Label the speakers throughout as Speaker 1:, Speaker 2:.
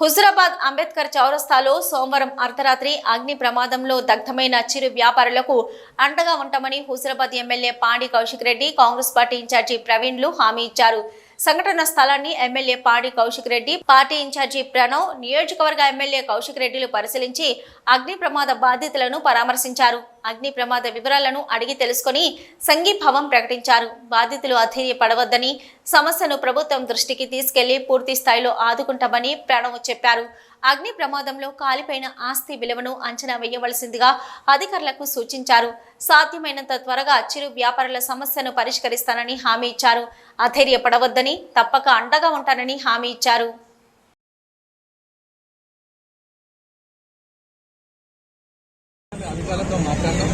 Speaker 1: హుజురాబాద్ అంబేద్కర్ చౌరస్తాలో సోమవారం అర్ధరాత్రి అగ్ని ప్రమాదంలో దగ్ధమైన చిరు వ్యాపారులకు అండగా ఉంటామని Huzurabad MLA Pandi Kaushik Reddy Congress party incharge ప్రవీణ్లు హామీ ఇచ్చారు. సంఘటన స్థలాన్ని MLA Padi Kaushik Reddy party incharge Pranav నియోజకవర్గ ఎమ్మెల్యే కౌశిక్ రెడ్డిలు పరిశీలించి అగ్ని ప్రమాద బాధితులను పరామర్శించారు. అగ్ని ప్రమాద వివరాలను అడిగి తెలుసుకొని సంఘీభావం ప్రకటించారు. బాధితులు అధైర్యపడవద్దని సమస్యను ప్రభుత్వం దృష్టికి తీసుకెళ్ళి పూర్తి స్థాయిలో ఆదుకుంటామని ప్రణవ్ చెప్పారు. అగ్ని ప్రమాదంలో కాలిపోయిన ఆస్తి విలువను అంచనా వేయవలసిందిగా అధికారులకు సూచించారు. సాధ్యమైనంత త్వరగా చిరు వ్యాపారుల సమస్యను పరిష్కరిస్తానని హామీ ఇచ్చారు. అధైర్యపడవద్దని తప్పక అండగా ఉంటానని హామీ ఇచ్చారు.
Speaker 2: అధికారులతో మాట్లాడడం.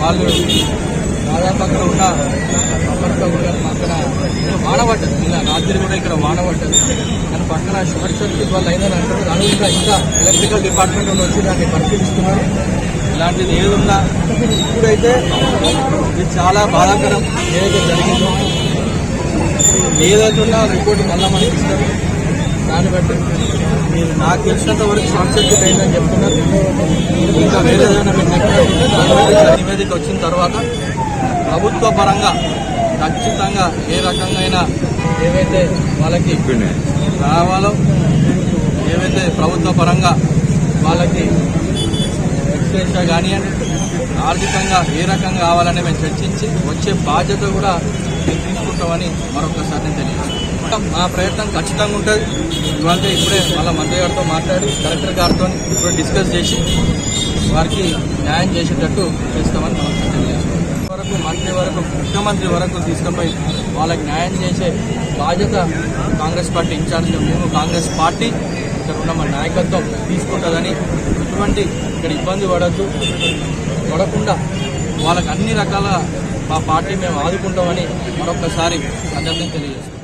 Speaker 2: వాళ్ళు దాదాపు అక్కడ ఉన్న అప్పటితో కూడా అక్కడ వానబడ్డది ఇలా రాత్రి కూడా ఇక్కడ వానబడ్డది దాని పక్కన షార్ట్ సర్క్యూట్ వల్ల అయిందని అంటారు. దాని ఇంకా ఇంకా ఎలక్ట్రికల్ డిపార్ట్మెంట్ వచ్చి దాన్ని పరిశీలిస్తున్నారు. ఇలాంటిది ఏదున్నా ఇప్పుడైతే ఇది చాలా బాధాకరం. ఏదైతే జరిగిందో ఏదైతున్నా రిపోర్ట్ మళ్ళీ మనకి ఇస్తారు. దాన్ని బట్టి మీరు నాకు తెలిసినంత వరకు షార్ట్ సర్క్యూట్ అయిందని చెప్తున్నారు. ఇంకా వేరే ఏదైనా నివేదిక వచ్చిన తర్వాత ప్రభుత్వ పరంగా ఖచ్చితంగా ఏ రకంగా అయినా ఏవైతే వాళ్ళకి రావాలో ఏవైతే ప్రభుత్వ పరంగా వాళ్ళకి ఎక్స్ప్రెస్గా కానివ్వండి ఆర్థికంగా ఏ రకంగా కావాలని మేము చర్చించి వచ్చే బాధ్యత కూడా మేము తీసుకుంటామని మరొకసారి నేను తెలియజేస్తాం మా ప్రయత్నం ఖచ్చితంగా ఉంటుంది. ఇవాళ ఇప్పుడే మళ్ళీ మంత్రి గారితో మాట్లాడి కలెక్టర్ గారితో ఇప్పుడు డిస్కస్ చేసి వారికి న్యాయం చేసేటట్టు చేస్తామని మనం తెలియజేస్తాం వరకు మంత్రి వరకు ముఖ్యమంత్రి వరకు తీసుకుపోయి వాళ్ళకి న్యాయం చేసే బాధ్యత కాంగ్రెస్ పార్టీ ఇన్ఛార్జ్ మేము కాంగ్రెస్ పార్టీ ఇక్కడ ఉన్న మన నాయకత్వం తీసుకుంటుందని ఎటువంటి ఇక్కడ ఇబ్బంది పడద్దు పడకుండా వాళ్ళకి అన్ని రకాల మా పార్టీ మేము ఆదుకుంటామని మరొకసారి అందరినీ తెలియజేస్తాం